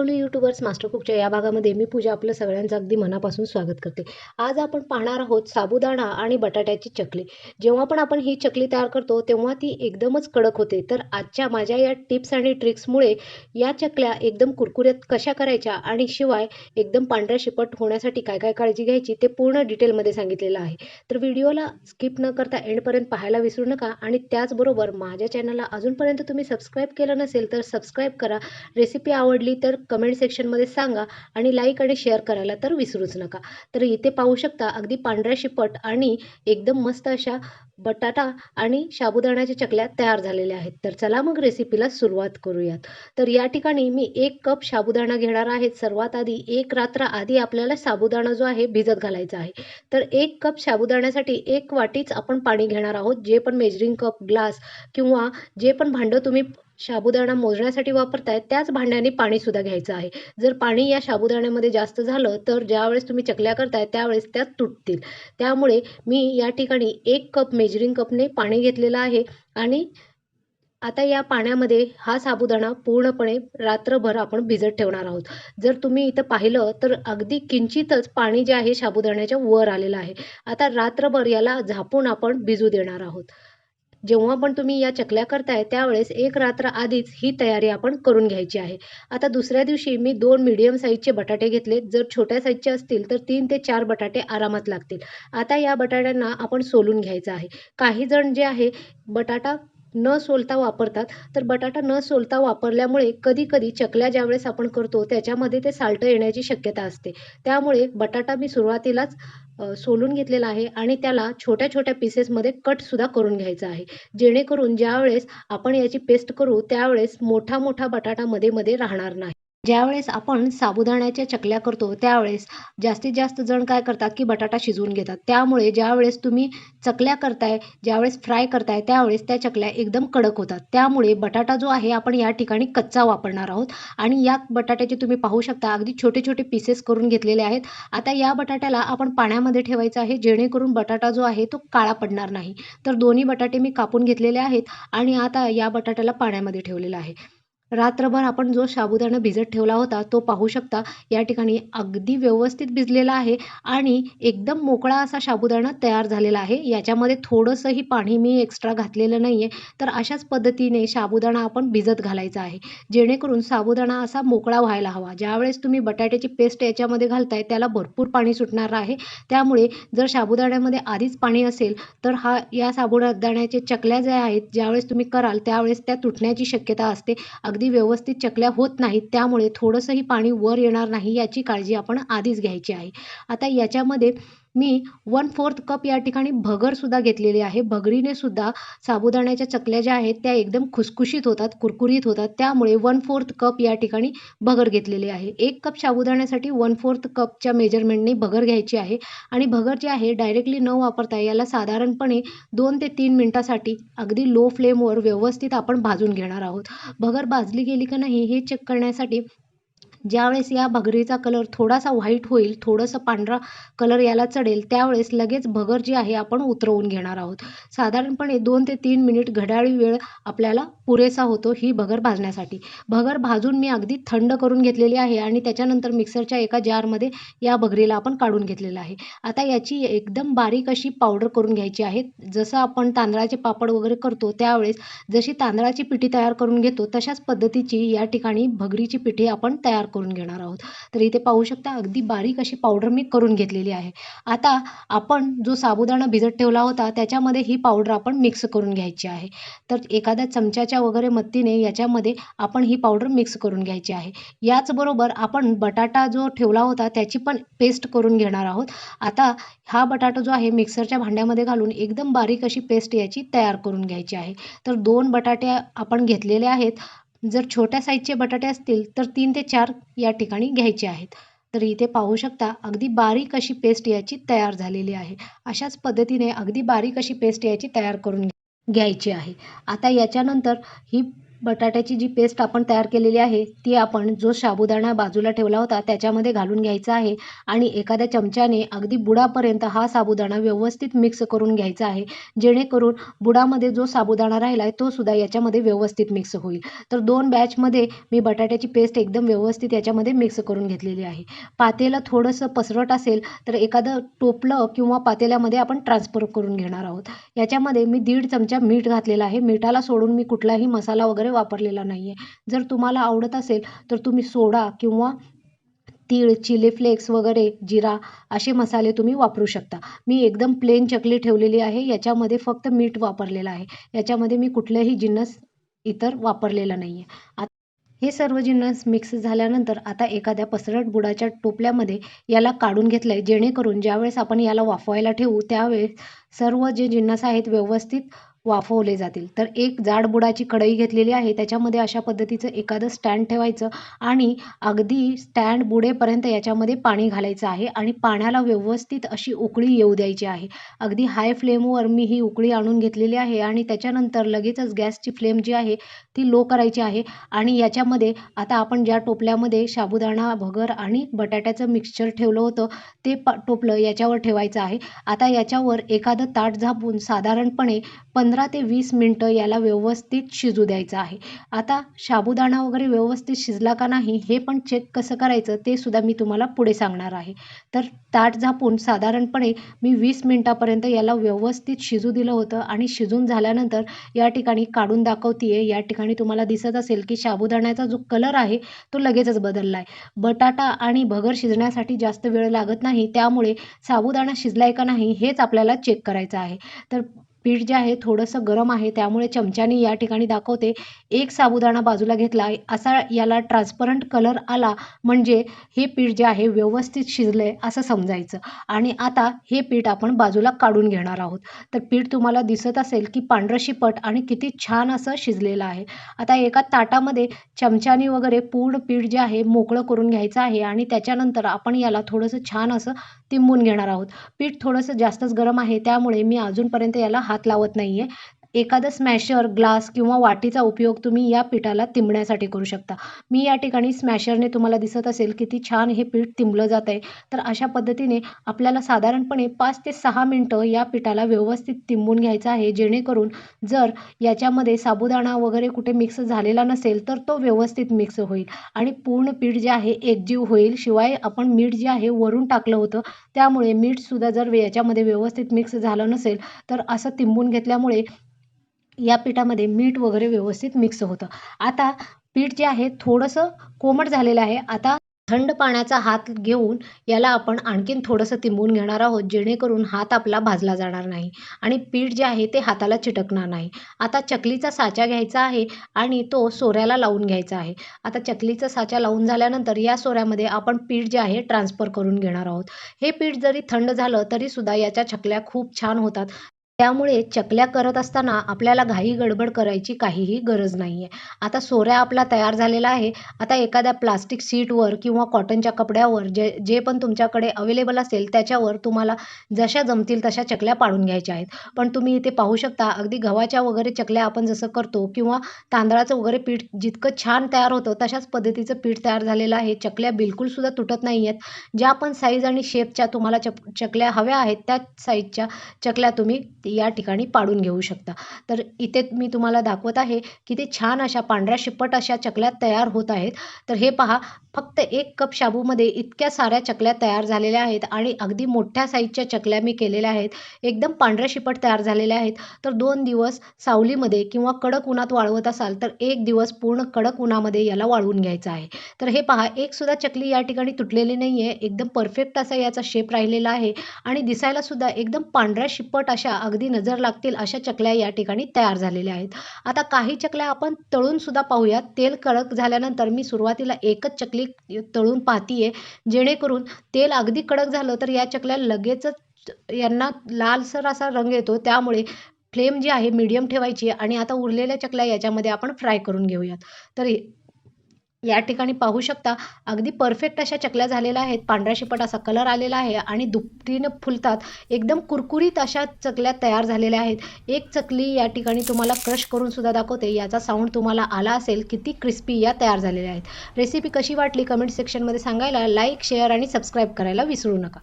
Lovely YouTubers master कुकच्या या भागामध्ये मी पूजा आपलं सगळ्यांचं अगदी मनापासून स्वागत करते. आज आपण पाहणार आहोत साबुदाणा आणि बटाट्याची चकली. जेव्हा पण आपण ही चकली तयार करतो तेव्हा ती एकदमच कडक होते. तर आजच्या माझ्या या टिप्स आणि ट्रिक्समुळे या चकल्या एकदम कुरकुऱ्यात कशा करायच्या आणि शिवाय एकदम पांढऱ्या शिपट होण्यासाठी काय काय काळजी घ्यायची ते पूर्ण डिटेलमध्ये सांगितलेलं आहे. तर व्हिडिओला स्किप न करता एंडपर्यंत पाहायला विसरू नका आणि त्याचबरोबर माझ्या चॅनलला अजूनपर्यंत तुम्ही सबस्क्राईब केलं नसेल तर सबस्क्राईब करा. रेसिपी आवडली तर कमेंट सेक्शनमध्ये सांगा आणि लाईक आणि शेअर करायला तर विसरूच नका. तर इथे पाहू शकता अगदी पांढऱ्या शिपट आणि एकदम मस्त अशा बटाटा आणि साबुदाण्याच्या चकल्या तयार झालेल्या आहेत. तर चला मग रेसिपीला सुरुवात करूयात. तर या ठिकाणी मी एक कप साबुदाणा घेणार आहे. सर्वात आधी एक रात्र आधी आपल्याला साबुदाणा जो आहे भिजत घालायचा आहे. तर एक कप साबुदाण्यासाठी एक वाटीच आपण पाणी घेणार आहोत. जे पण मेजरिंग कप ग्लास किंवा जे पण भांडं तुम्ही साबुदाणा मोजण्यासाठी वापरताय त्याच भांड्याने पाणीसुद्धा घ्यायचं आहे. जर पाणी या साबुदाण्यामध्ये जास्त झालं तर ज्यावेळेस तुम्ही चकल्या करताय त्यावेळेस त्या तुटतील. त्यामुळे मी या ठिकाणी एक कप मेजरिंग कपने पाणी घेतलेलं आहे आणि आता या पाण्यामध्ये हा साबुदाणा पूर्णपणे रात्रभर आपण भिजत ठेवणार आहोत. जर तुम्ही इथं पाहिलं तर अगदी किंचितच पाणी जे आहे साबुदाण्याच्या वर आलेलं आहे. आता रात्रभर याला झापून आपण भिजू देणार आहोत. जेव्हा पण तुम्ही या चकल्या करताय त्यावेळेस एक रात्र आधीच ही तयारी आपण करून घ्यायची आहे. आता दुसऱ्या दिवशी मी दोन मीडियम साईजचे बटाटे घेतले. जर छोट्या साईजचे असतील तर तीन ते चार बटाटे आरामात लागतील. आता या बटाट्यांना आपण सोलून घ्यायचं आहे. काही जण जे आहे बटाटा न सोलता वापरतात. तर बटाटा न सोलता वापरल्यामुळे कधी कधी चकल्या ज्यावेळेस आपण करतो त्याच्यामध्ये ते साल्टं येण्याची शक्यता असते. त्यामुळे बटाटा मी सुरुवातीलाच सोलून घेतलेला आहे आणि त्याला छोट्या छोट्या पीसेसमध्ये कटसुद्धा करून घ्यायचं आहे. जेणेकरून ज्यावेळेस आपण याची पेस्ट करू त्यावेळेस मोठा मोठा बटाटा मध्ये मध्ये राहणार नाही. ज्यावेळेस आपण साबुदाण्याच्या चकल्या करतो त्यावेळेस जास्तीत जास्त जण काय करतात की बटाटा शिजवून घेतात. त्यामुळे ज्यावेळेस तुम्ही चकल्या करताय ज्यावेळेस फ्राय करताय त्यावेळेस त्या चकल्या एकदम कडक होतात. त्यामुळे बटाटा जो आहे आपण या ठिकाणी कच्चा वापरणार आहोत. आणि या बटाट्याचे तुम्ही पाहू शकता अगदी छोटे छोटे पीसेस करून घेतलेले आहेत. आता या बटाट्याला आपण पाण्यामध्ये ठेवायचं आहे जेणेकरून बटाटा जो आहे तो काळा पडणार नाही. तर दोन्ही बटाटे मी कापून घेतलेले आहेत आणि आता या बटाट्याला पाण्यामध्ये ठेवलेला आहे. रात्रभर आपण जो साबुदाणा भिजत ठेवला होता तो पाहू शकता या ठिकाणी अगदी व्यवस्थित भिजलेला आहे आणि एकदम मोकळा असा साबुदाणा तयार झालेला आहे. याच्यामध्ये थोडंसंही पाणी मी एक्स्ट्रा घातलेलं नाही आहे तर अशाच पद्धतीने साबुदाणा आपण भिजत घालायचा आहे. जेणेकरून साबुदाणा असा मोकळा व्हायला हवा. ज्यावेळेस तुम्ही बटाट्याची पेस्ट याच्यामध्ये घालताय त्याला भरपूर पाणी सुटणार आहे. त्यामुळे जर साबुदाण्यामध्ये आधीच पाणी असेल तर हा या साबुदाण्याचे चकल्या ज्या आहेत ज्यावेळेस तुम्ही कराल त्यावेळेस त्या तुटण्याची शक्यता असते. अगदी व्यवस्थित चकल्या होत नाहीत. त्यामुळे थोडंसंही पाणी वर येणार नाही याची काळजी आपण आधीच घ्यायची आहे. आता याच्यामध्ये मी वन फोर्थ कप या ठिकाणी भगरसुद्धा घेतलेली आहे. भगरीनेसुद्धा साबुदाण्याच्या चकल्या ज्या आहेत त्या एकदम खुसखुशीत होतात कुरकुरीत होतात. त्यामुळे वन फोर्थ कप या ठिकाणी भगर घेतलेली आहे. एक कप साबुदाण्यासाठी वन फोर्थ कपच्या मेजरमेंटने भगर घ्यायची आहे आणि भगर जी आहे डायरेक्टली न वापरता याला साधारणपणे दोन ते तीन मिनटासाठी अगदी लो फ्लेमवर व्यवस्थित आपण भाजून घेणार आहोत. भगर भाजली गेली का नाही हे चेक करण्यासाठी ज्यावेळेस या भगरीचा कलर थोडासा व्हाईट होईल थोडंसं पांढरा कलर याला चढेल त्यावेळेस लगेच भगर जी आहे आपण उतरवून घेणार आहोत. साधारणपणे दोन ते तीन मिनिट घड्याळी वेळ आपल्याला पुरेसा होतो ही भगर भाजण्यासाठी. भगर भाजून मी अगदी थंड करून घेतलेली आहे आणि त्याच्यानंतर मिक्सरच्या एका जारमध्ये या भगरीला आपण काढून घेतलेलं आहे. आता याची एकदम बारीक अशी पावडर करून घ्यायची आहे. जसं आपण तांदळाचे पापड वगैरे करतो त्यावेळेस जशी तांदळाची पिठी तयार करून घेतो तशाच पद्धतीची या ठिकाणी भगरीची पिठी आपण तयार करून घेणार आहोत. तर इथे पाहू शकता अगदी बारीक अशी पावडर मी करून घेतलेली आहे. आता आपण जो साबुदाणा भिजत ठेवला होता त्याच्यामध्ये ही पावडर आपण मिक्स करून घ्यायची आहे. तर एखाद्या चमच्याच्या वगैरे मदतीने याच्यामध्ये आपण ही पावडर मिक्स करून घ्यायची आहे. याचबरोबर आपण बटाटा जो ठेवला होता त्याची पण पेस्ट करून घेणार आहोत. आता हा बटाटा जो आहे मिक्सरच्या भांड्यामध्ये घालून एकदम बारीक अशी पेस्ट याची तयार करून घ्यायची आहे. तर दोन बटाटे आपण घेतलेले आहेत. जर छोट्या साईजचे बटाटे असतील तर तीन ते चार या ठिकाणी घ्यायचे आहेत. तर इथे पाहू शकता अगदी बारीक अशी पेस्ट याची तयार झालेली आहे. अशाच पद्धतीने अगदी बारीक अशी पेस्ट याची तयार करून घ्यायची आहे. आता याच्यानंतर ही बटाट्याची जी पेस्ट आपण तयार केलेली आहे ती आपण जो साबुदाणा बाजूला ठेवला होता त्याच्यामध्ये घालून घ्यायचा आहे. आणि एखाद्या चमच्याने अगदी बुडापर्यंत हा साबुदाणा व्यवस्थित मिक्स करून घ्यायचा आहे. जेणेकरून बुडामध्ये जो साबुदाणा राहिला आहे तो सुद्धा याच्यामध्ये व्यवस्थित मिक्स होईल. तर दोन बॅचमध्ये मी बटाट्याची पेस्ट एकदम व्यवस्थित याच्यामध्ये मिक्स करून घेतलेली आहे. पातेलं थोडंसं पसरट असेल तर एखादं टोपलं किंवा पातेल्यामध्ये आपण ट्रान्सफर करून घेणार आहोत. याच्यामध्ये मी दीड चमचा मीठ घातलेला आहे. मिठाला सोडून मी कुठलाही मसाला वगैरे वापरलेला नाही आहे जर तुम्हाला आवडत असेल तर तुम्ही सोडा किंवा तीळ चिली फ्लेक्स वगैरे जिरा असे मसाले तुम्ही वापरू शकता. मी एकदम प्लेन चकली ठेवलेली आहे. याच्यामध्ये फक्त मीठ वापरलेलं आहे. याच्यामध्ये मी कुठलेही जिन्नस इतर वापरलेला नाही आहे हे सर्व जिन्नस मिक्स झाल्यानंतर आता एखाद्या पसरट बुडाच्या टोपल्यामध्ये याला काढून घेतलं आहे जेणेकरून ज्यावेळेस आपण याला वाफवायला ठेवू त्यावेळेस सर्व जे जिन्नस आहेत व्यवस्थित वाफवले जातील. तर एक जाड बुडाची कढई घेतलेली आहे. त्याच्यामध्ये अशा पद्धतीचं एखादं स्टँड ठेवायचं आणि अगदी स्टँड बुडेपर्यंत याच्यामध्ये पाणी घालायचं आहे आणि पाण्याला व्यवस्थित अशी उकळी येऊ द्यायची आहे. अगदी हाय फ्लेमवर मी ही उकळी आणून घेतलेली आहे आणि त्याच्यानंतर लगेचच गॅसची फ्लेम जी आहे ती लो करायची आहे आणि याच्यामध्ये आता आपण ज्या टोपल्यामध्ये साबुदाणा भगर आणि बटाट्याचं मिक्सचर ठेवलं होतं ते प टोपलं याच्यावर ठेवायचं आहे. आता याच्यावर एखादं ताट झापून साधारणपणे पंधरा ते वीस मिनटं याला व्यवस्थित शिजू द्यायचं आहे. आता साबुदाणा वगैरे व्यवस्थित शिजला का नाही हे पण चेक कसं करायचं ते सुद्धा मी तुम्हाला पुढे सांगणार आहे. तर ताट झापून साधारणपणे मी वीस मिनटापर्यंत याला व्यवस्थित शिजू दिलं होतं आणि शिजून झाल्यानंतर या ठिकाणी काढून दाखवते या ठिकाणी तुम्हाला दिसत असेल की साबुदाण्याचा जो कलर आहे तो लगेचच बदलला आहे बटाटा आणि भगर शिजण्यासाठी जास्त वेळ लागत नाही त्यामुळे साबुदाणा शिजलाय का नाही हेच आपल्याला चेक करायचं आहे. तर पीठ जे आहे थोडंसं गरम आहे त्यामुळे चमच्याने या ठिकाणी दाखवते. एक साबुदाणा बाजूला घेतला असा याला ट्रान्सपरंट कलर आला म्हणजे हे पीठ जे आहे व्यवस्थित शिजलं आहे असं समजायचं. आणि आता हे पीठ आपण बाजूला काढून घेणार आहोत. तर पीठ तुम्हाला दिसत असेल की पांढरं शिपट आणि किती छान असं शिजलेलं आहे. आता एका ताटामध्ये चमच्याने वगैरे पूर्ण पीठ जे आहे मोकळं करून घ्यायचं आहे आणि त्याच्यानंतर आपण याला थोडंसं छान असं तिंबून घेणार आहोत. पीठ थोडंसं जास्तच गरम आहे त्यामुळे मी अजूनपर्यंत याला हात लावत नाही आहे एखादं स्मॅशर ग्लास किंवा वाटीचा उपयोग तुम्ही या पिठाला तिंबण्यासाठी करू शकता. मी या ठिकाणी स्मॅशरने तुम्हाला दिसत असेल किती छान हे पीठ तिंबलं जात आहे. तर अशा पद्धतीने आपल्याला साधारणपणे पाच ते सहा मिनटं या पिठाला व्यवस्थित तिंबून घ्यायचं आहे. जेणेकरून जर याच्यामध्ये साबुदाणा वगैरे कुठे मिक्स झालेला नसेल तर तो व्यवस्थित मिक्स होईल. आणि पूर्ण पीठ जे आहे एकजीव होईल. शिवाय आपण मीठ जे आहे वरून टाकलं होतं. त्यामुळे मीठसुद्धा जर याच्यामध्ये व्यवस्थित मिक्स झालं नसेल तर असं तिंबून घेतल्यामुळे या पिठामध्ये मीठ वगैरे व्यवस्थित मिक्स होतं. आता पीठ जे आहे थोडंसं कोमट झालेलं आहे. आता थंड पाण्याचा हात घेऊन याला आपण आणखीन थोडंसं तिंबून घेणार आहोत जेणेकरून हात आपला भाजला जाणार नाही आणि पीठ जे आहे ते हाताला चिटकणार नाही. आता चकलीचा साचा घ्यायचा आहे आणि तो सोऱ्याला लावून घ्यायचा आहे. आता चकलीचा साचा लावून झाल्यानंतर या सोऱ्यामध्ये आपण पीठ जे आहे ट्रान्सफर करून घेणार आहोत. हे पीठ जरी थंड झालं तरीसुद्धा याच्या चकल्या खूप छान होतात. त्यामुळे चकल्या करत असताना आपल्याला घाई गडबड करायची काहीही गरज नाही आहे आता सोऱ्या आपला तयार झालेला आहे. आता एखाद्या प्लास्टिक सीटवर किंवा कॉटनच्या कपड्यावर जे जे पण तुमच्याकडे अवेलेबल असेल त्याच्यावर तुम्हाला जशा जमतील तशा चकल्या पाडून घ्यायच्या आहेत. पण तुम्ही इथे पाहू शकता अगदी गव्हाच्या वगैरे चकल्या आपण जसं करतो किंवा तांदळाचं वगैरे पीठ जितकं छान तयार होतं तशाच पद्धतीचं पीठ तयार झालेलं आहे. चकल्या बिलकुलसुद्धा तुटत नाही आहेत ज्या पण साईज आणि शेपच्या तुम्हाला चक चकल्या हव्या आहेत त्याच साईजच्या चकल्या तुम्ही या ठिकाणी पाडून घेऊ शकता. तर इथे मी तुम्हाला दाखवत आहे की ते छान अशा पांढऱ्या शिपट अशा चकल्या तयार होत आहेत. तर हे पहा फक्त एक कप शाबूमध्ये इतक्या साऱ्या चकल्या तयार झालेल्या आहेत आणि अगदी मोठ्या साईजच्या चकल्या मी केलेल्या आहेत. एकदम पांढऱ्या शिपट तयार झालेल्या आहेत. तर दोन दिवस सावलीमध्ये किंवा कडक उन्हात वाळवत असाल तर एक दिवस पूर्ण कडक उन्हामध्ये याला वाळवून घ्यायचं आहे. तर हे पहा एक सुद्धा चकली या ठिकाणी तुटलेली नाही आहे एकदम परफेक्ट असा याचा शेप राहिलेला आहे आणि दिसायला सुद्धा एकदम पांढऱ्या शिपट अशा अगदी नजर लागतील अशा चकल्या या ठिकाणी तयार झालेल्या आहेत. आता काही चकल्या आपण तळून सुद्धा पाहूयात. तेल कडक झाल्यानंतर मी सुरुवातीला एकच चकली तळून पाहतीये. जेणेकरून तेल अगदी कडक झालं तर या चकल्या लगेचच यांना लालसर असा रंग येतो. त्यामुळे फ्लेम जी आहे मीडियम ठेवायची आणि आता उरलेल्या चकल्या याच्यामध्ये आपण फ्राय करून घेऊयात. तर या ठिकाणी पाहू शकता अगदी परफेक्ट अशा चकल्या झालेल्या आहेत. पांढऱ्या शिपट असा कलर आलेला आहे आणि दुपटीनं फुलतात. एकदम कुरकुरीत अशा चकल्या तयार झालेल्या आहेत. एक चकली या ठिकाणी तुम्हाला क्रश करून सुद्धा दाखवते. याचा साऊंड तुम्हाला आला असेल किती क्रिस्पी या तयार झालेल्या आहेत. रेसिपी कशी वाटली? कमेंट सेक्शनमध्ये सांगायला लाईक शेअर आणि सबस्क्राईब करायला विसरू नका.